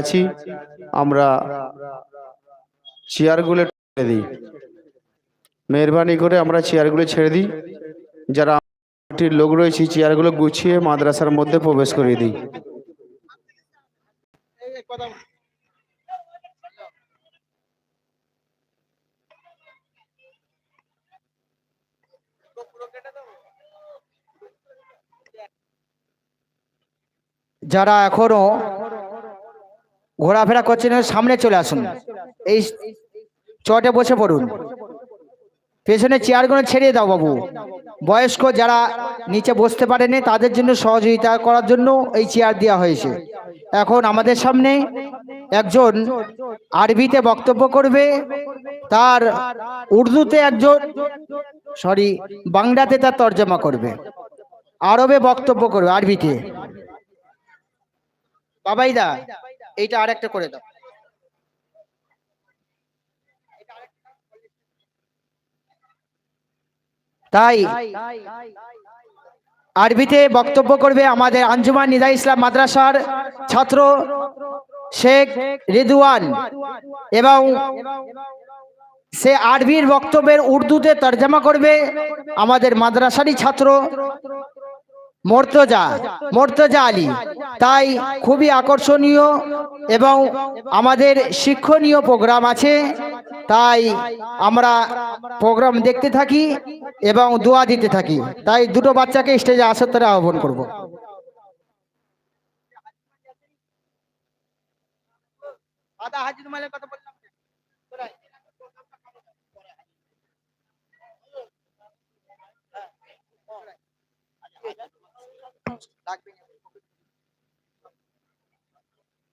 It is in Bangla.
আছি, আমরা চেয়ারগুলো ছেড়ে দিই। মেহরবানি করে আমরা চেয়ারগুলো ছেড়ে দিই। যারা লোক রয়েছে চেয়ারগুলো গুছিয়ে মাদ্রাসার মধ্যে প্রবেশ করিয়ে দিই। যারা এখনও ঘোরাফেরা করছেন সামনে চলে আসুন। এই চটে বসে পড়ুন। পেছনে চেয়ারগুলো ছেড়ে দাও বাবু। বয়স্ক যারা নিচে বসতে পারেনি, তাদের জন্য সহযোগিতা করার জন্য এই চেয়ার দেওয়া হয়েছে। এখন আমাদের সামনে একজন আরবিতে বক্তব্য করবে। তার উর্দুতে একজন, সরি, বাংলাতে তার তর্জমা করবে। আরবে বক্তব্য করবে আরবিতে। বাবাইদা এইটা আরেকটা করে দাও। তাই আরবিতে বক্তব্য করবে আমাদের আঞ্জুমান নিদা ইসলাম মাদ্রাসার ছাত্র শেখ রিদওয়ান। এবং সে আরবির বক্তব্যের উর্দুতে তর্জমা করবে আমাদের মাদ্রাসারই ছাত্র মর্তজা মর্তজা আলী। তাই খুবই আকর্ষণীয় এবং আমাদের শিক্ষণীয় প্রোগ্রাম আছে তাই আমরা প্রোগ্রাম দেখতে থাকি এবং দোয়া দিতে থাকি তাই দুটো বাচ্চাকে স্টেজে আসার তারা আহ্বান করব লাগবে